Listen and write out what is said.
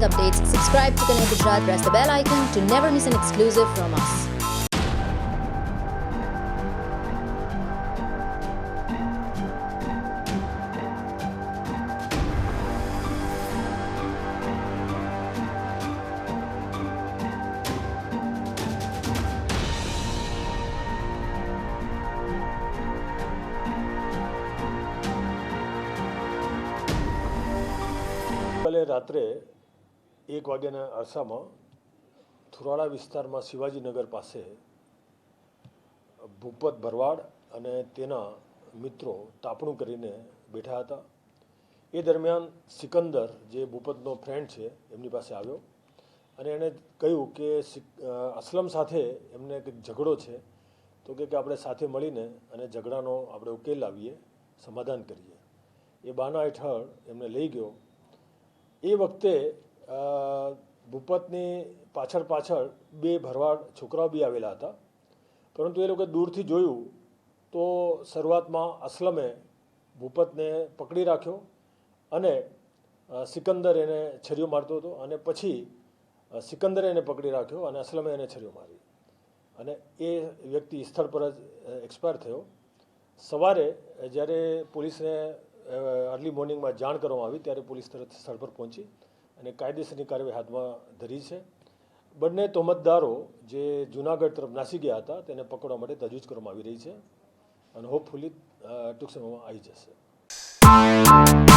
trending updates, subscribe to Connect Gujarat, press the bell icon to never miss an exclusive from us. ગઈકાલે રાત્રે એક વાગ્યાના અરસામાં થુરાળા વિસ્તારમાં શિવાજીનગર પાસે ભૂપત ભરવાડ અને તેના મિત્રો તાપણું કરીને બેઠા હતા. એ દરમિયાન સિકંદર, જે ભૂપતનો ફ્રેન્ડ છે, એમની પાસે આવ્યો અને એણે કહ્યું કે અસલમ સાથે એમને કંઈક ઝઘડો છે, તો કે આપણે સાથે મળીને અને ઝઘડાનો આપણે ઉકેલ લાવીએ, સમાધાન કરીએ. એ બાના હેઠળ એમને લઈ ગયો. એ વખતે ભૂપતની પાછળ પાછળ બે ભરવાડ છોકરાઓ બી આવેલા હતા. પરંતુ એ લોકોએ દૂરથી જોયું તો શરૂઆતમાં અસલમે ભૂપતને પકડી રાખ્યો અને સિકંદર એને છરીઓ મારતો હતો અને પછી સિકંદરે એને પકડી રાખ્યો અને અસલમે એને છરીઓ મારી. અને એ વ્યક્તિ સ્થળ પર જ એક્સપાયર થયો. સવારે, જ્યારે પોલીસને અર્લી મોર્નિંગમાં જાણ કરવામાં આવી ત્યારે પોલીસ તરત સ્થળ પર પહોંચી. અને કાયદેસરની કાર્યવાહી હાથમાં ધરી છે. બંને તોમતદારો જે જુનાગઢ તરફ નાસી ગયા હતા, તેને પકડવા માટે તજવીજ કરવામાં આવી રહી છે અને હોપફુલી ટૂંક સમયમાં આવી જશે.